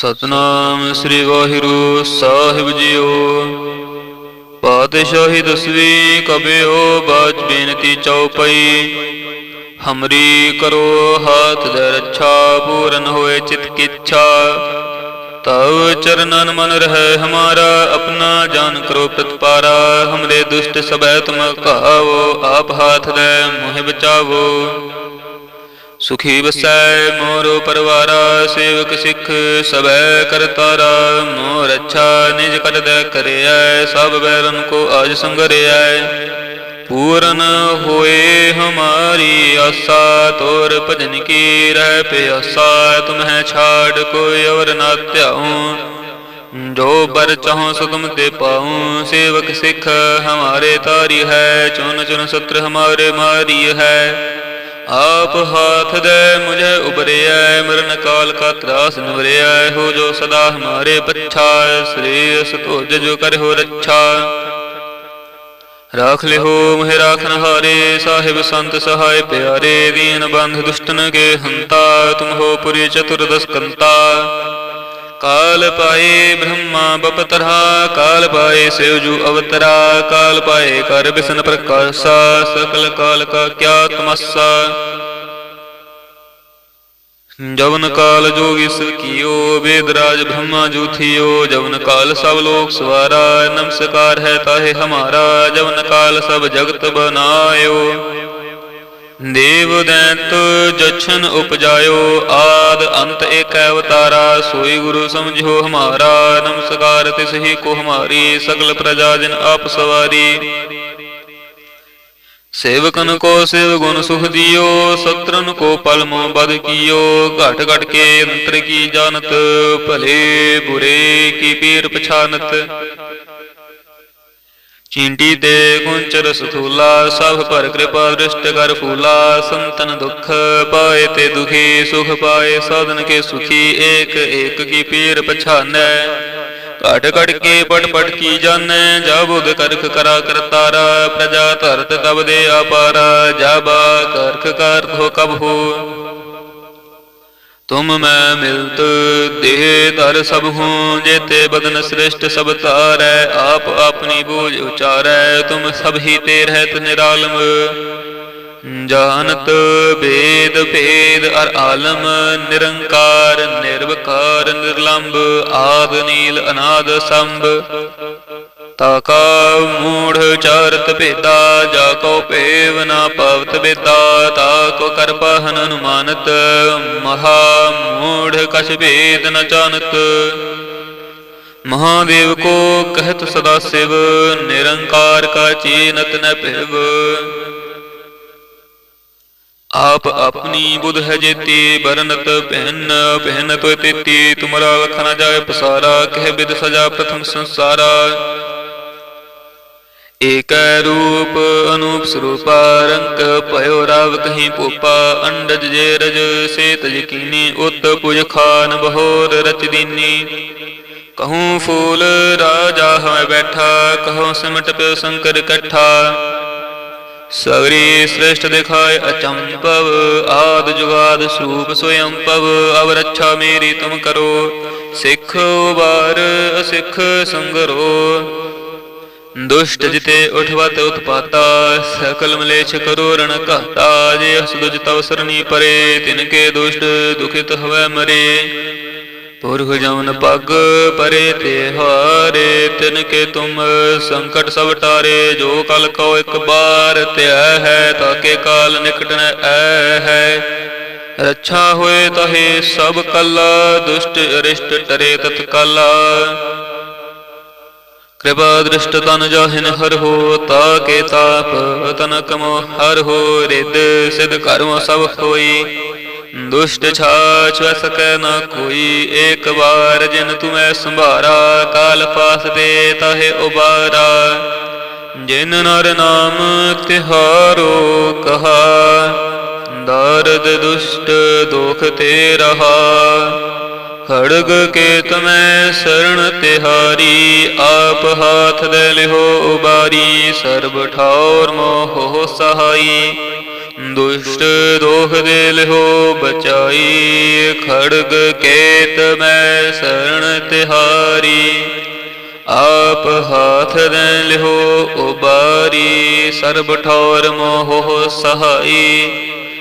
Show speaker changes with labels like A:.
A: ਸਤਨਾਮ ਸ੍ਰੀ ਵਾਹਿਗੁਰੂ ਸਾਹਿਬ ਜੀਓ। ਪਾਤਸ਼ਾਹੀ ਦਸਵੀ ਕਬਿਓ ਬਾਜ ਬੇਨਤੀ ਚਉਪਈ। ਹਮਰੀ ਕਰੋ ਹਾਥ ਦੇ ਰੱਛਾ, ਪੂਰਨ ਹੋਏ ਚਿਤ ਕਿਛਾ। ਤਵ ਚਰਨਨ ਮਨ ਰਹਿ ਹਮਾਰਾ, ਆਪਣਾ ਜਾਨ ਕਰੋ ਪ੍ਰਤਪਾਰਾ। ਹਮਰੇ ਦੁਸ਼ਟ ਸਬੈ ਤੁਮ ਕਾਵੋ ਆਪ ਹਾਥ ਦੇ ਮੋਹਿ ਬਚਾਵੋ। ਸੁਖੀ ਵਸੈ ਮੋਰੋ ਪਰਵਾਰਾ, ਸੇਵਕ ਸਿੱਖ ਸਬੈ ਕਰਤਾਰਾ ਮੋਰ ਅੱਛਾ ਨਿਜ ਕਰਦੈ ਕਰਿਐ, ਸਭ ਬੈਰਨ ਕੋ ਆਜ ਸੰਗਰਿਐ। ਪੂਰਨ ਹੋਏ ਹਮਾਰੀ ਆਸਾ, ਤੋਰ ਭਜਨ ਕੀ ਰਹਿ ਪਿਆਸਾ। ਤੁਮਹਿ ਛਾੜ ਕੋਈ ਔਰ ਨਾ ਧਿਆਉ। ਜੋ ਬਰ ਚਾਹੋ ਸੋ ਤੇ ਪਾਉ। ਸੇਵਕ ਸਿੱਖ ਹਮਾਰੇ ਤਾਰੀ ਹੈ ਚੁਨ ਚੁਨ ਸਤਰ ਹਮਾਰੇ ਮਾਰੀ ਹੈ। ਆਪ ਹਾਥ ਦੇ ਮੁਝੇ ਉਬਰਿਐ ਮਰਨ ਕਾਲ ਕਾ ਤਰਾਸ ਨਵਰਿਐ ਹੋ ਜੋ ਸਦਾ ਹਮਾਰੇ ਪੱਛਾ ਸ੍ਰੀ ਅਸ ਜੋ ਕਰਿਓ ਰੱਛਾ। ਰਾਖ ਲਿਓ ਮਹਿ ਰਾਖਨ ਹਾਰੇ, ਸਾਹਿਬ ਸੰਤ ਸਹਾਇ ਪਿਆਰੇ, ਦੀਨ ਬੰਧ ਦੁਸ਼ਟਨ ਕੇ ਹੰਤਾ, ਤੁਮ ਹੋ ਪੁਰੀ ਚਤੁਰਦਸ ਕੰਤਾ। ਕਾਲ ਪਾਏ ਬ੍ਰਹਮਾ ਬਪਤਰਾ, ਕਾਲ ਪਾਏ ਸਿਵਜੂ ਅਵਤਰਾ, ਕਾਲ ਪਾਏ ਕਰ ਬਿਸਨ ਪ੍ਰਕਾਸ਼ਾ, ਸਕਲ ਕਾਲ ਕਾ ਕਿਆ ਤਮਸਾ। ਜਵਨ ਕਾਲ ਜੋਗੀ ਸਿਵ ਕੀਓ, ਵੇਦ ਬ੍ਰਹਮਾ ਜੂਥਿਓ ਜਵਨ ਕਾਲ ਸਭ ਲੋਕ ਸਵਾਰਾ ਨਮਸਕਾਰ ਹੈ ਤਾਹੇ ਹਮਾਰਾ। ਜਵਨ ਕਾਲ ਸਭ ਜਗਤ ਬਨਾਇਓ। ਦੇਵ ਦੈਂਤ ਜਛਨ ਉਪਜਾਇਓ, ਆਦ ਅੰਤ ਏਕ ਅਵਤਾਰਾ, ਸੋਈ ਗੁਰੂ ਸਮਝੋ ਹਮਾਰਾ, ਨਮਸਕਾਰ ਤਿਸ ਹੀ ਕੋ ਹਮਾਰੀ, ਸਗਲ ਪ੍ਰਜਾ ਜਨ ਆਪ ਸਵਾਰੀ। ਸੇਵਕਨ ਕੋ ਸੇਵ ਗੁਣ ਸੁਖ ਦਿਓ, ਸਤਰਨ ਕੋ ਪਲ ਮੋ ਬਦ ਕੀਓ, ਘਟ ਘਟ ਕੇ ਅੰਤਰ ਕੀ ਜਾਣਤ, ਭਲੇ ਬੁਰੇ ਕੀ ਪੀਰ ਪਛਾਨਤ। ਚੀਂਟੀ ਦੇ ਕੁੰਚਰ ਸਥੂਲਾ, ਸਭ ਪਰ ਕਿਰਪਾ ਦ੍ਰਿਸ਼ਟ ਕਰ ਫੂਲਾ, ਸੰਤਨ ਦੁਖ ਪਾਏ ਤੇ ਦੁਖੀ, ਸੁਖ ਪਾਏ, ਸਾਧਨ ਕੇ ਸੁਖੀ, ਏਕ ਏਕ ਕੀ ਪੀਰ ਪਛਾਨੈ। ਘਟ ਘਟ ਕੇ ਪਟ ਪਟ ਕੀ ਜਾਣੈ, ਜਾ ਬੁਧ ਕਰਖ ਕਰਾ ਕਰਤਾਰਾ ਪ੍ਰਜਾ ਧਰਤ ਤਬ ਦੇ ਆਪਾਰਾ ਜਾਬਾ ਕਰਖ ਕਰ ਹੋ। ਤੁਮ ਮੈਂ ਮਿਲਤ, ਦੇਹ ਧਰ ਸਭ ਹੂੰ, ਜੇਤੇ ਬਦਨ ਸ੍ਰਿਸ਼ਟ ਸਭ ਤਾਰੈ ਆਪ ਆਪਣੀ ਬੋਝ ਉਚਾਰੈ, ਤੁਮ ਸਭ ਹੀ ਤੇ ਰਹਿਤ ਨਿਰਾਲਮ। ਜਾਣਤ ਵੇਦ ਭੇਦ ਅਰ ਆਲਮ, ਨਿਰੰਕਾਰ, ਨਿਰਵਕਾਰ ਨਿਰਲੰਭ ਆਦ, ਨੀਲ, ਅਨਾਦ, ਸੰਭ। ਤਾਕਾ ਮੂੜ ਚਾਰਤ ਭੇਦਾ, ਜਾ ਕੋ ਭੇਵ ਨਾ ਪਵਤ ਬੇਦਾ ਤਾ ਕੋ ਕਰਪਾ ਹਨ ਅਨੁਮਾਨਤ, ਮਹਾ ਕਛ ਭੇਦ ਨ ਜਾਣਤ ਮਹਾਦੇਵ ਕੋ ਕਹਿਤ ਸਦਾ ਸਿਵ, ਨਿਰੰਕਾਰ ਕਾ ਚੀਨਤ ਨ ਭਿਵ। ਆਪ ਆਪਣੀ ਬੁਧ ਹੈ ਜੇਤੀ ਬਰਨਤ ਪਹਿਨ ਪਹਿਨ ਤੋਇ ਤੇਤੀ। ਤੁਮਰਾ ਲਖ ਨ ਜਾਏ ਪਸਾਰਾ, ਕਹਿ ਬਿਦ ਸਜਾ ਪ੍ਰਥਮ ਸੰਸਾਰਾ। ਏਕੈ ਰੂਪ ਅਨੂਪ ਸਰੂਪਾ ਰੰਕ ਭਇਓ ਰਾਵ ਕਹੀਂ ਪੂਪਾ, ਅੰਡਜ ਜੇ ਰਜ ਸੇਤ ਯਕੀਨੀ, ਉਤ ਪੁਜ ਖਾਨ ਬਹੋਰ ਰਚ ਦੀਨੀ। ਕਹੂੰ ਫੂਲ ਰਾਜਾ ਹਮੈ ਬੈਠਾ, ਕਹੂੰ ਸਿਮਟ ਪਿਓ ਸ਼ੰਕਰ ਇਕੱਠਾ। ਸਗਰੀ ਸ੍ਰੇਸ਼ਟ ਦਿਖਾਏ ਅਚੰਪਵ ਆਦ ਜੁਗਾਦ ਸਰੂਪ ਸੋਯੰਪਵ ਅਵ ਰੱਛਾ ਮੇਰੀ ਤੁਮ ਕਰੋ। ਸਿੱਖ ਉਬਾਰ, ਅਸਿੱਖ ਸੰਗਰੋ। ਦੁਸ਼ਟ ਜਿਤੇ ਉਠਵਤ ਉਤਪਾਤਾ, ਸਕਲ ਮਲੇਛ ਕਰੋ ਰਣ ਘਾਤਾ, ਜੇ ਅਸਦੁਜ ਤਵ ਸਰਣੀ ਪਰੇ, ਤਿਨ ਕੇ ਦੁਸ਼ਟ ਦੁਖਿਤ ਹਵੈ ਮਰੇ। ਪੁਰਖ ਜਮਨ ਪਗ ਪਰੇ ਤੇ ਹਾਰੇ, ਤਿਨ ਕੇ ਤੁਮ ਸੰਕਟ ਸਭ ਟਾਰੇ, ਜੋ ਕਲ ਕੋ ਇੱਕ ਬਾਰ ਧਿਆ ਹੈ ਤਾਕੇ ਕਾਲ ਨਿਕਟ ਨ ਐ ਹੈ। ਰੱਛਾ ਹੋਏ ਤਹੇ ਸਭ ਕਲਾ, ਦੁਸ਼ਟ ਅਰਿਸ਼ਟ ਟਰੇ ਤਤਕਾਲਾ। ਕਿਰਪਾ ਦ੍ਰਿਸ਼ਟ ਤਨ ਜਾਹਿਨ ਹਰ ਹੋ ਤਾਕੇ ਤਾਪ, ਤਨ ਕਮੋ ਹਰ ਹੋ ਰਿਦ ਸਿਧ ਕਰਮ ਸਭ ਹੋਈ। ਦੁਸ਼ਟ ਛਾਛ ਸਕੈ ਨਾ ਕੋਈ, ਏਕ ਵਾਰ ਜਿਨ ਤੁਮੈ ਸੰਭਾਰਾ, ਕਾਲ ਪਾਸ ਦੇ ਤਾਹੇ ਉਬਾਰਾ। ਜਿਨ ਨਰ ਨਾਮ ਤਿਹਾਰੋ ਕਹਾ, ਦਰਦ ਦੁਸ਼ਟ ਦੁਖ ਤੇ ਰਹਾ। ਖੜਗ ਕੇ ਤਮੈ ਸਰਣ ਤਿਹਾਰੀ, ਆਪ ਹਾਥ ਦੇ ਲਿਹੋ ਉਬਾਰੀ, ਸਰਬ ਠੌਰ ਮੋਹ ਸਹਾਈ। ਦੁਸ਼ਟ ਦੋਖ ਦੇ ਲਿਹੋ ਬਚਾਈ, ਖੜਗ ਕੇ ਮੈਂ ਸਰਣ ਤਿਹਾਰੀ। ਆਪ ਹਾਥ ਦੇ ਲਿਹੋ ਉਬਾਰੀ, ਸਰਬ ਠੌਰ ਮੋਹ ਸਹਾਈ।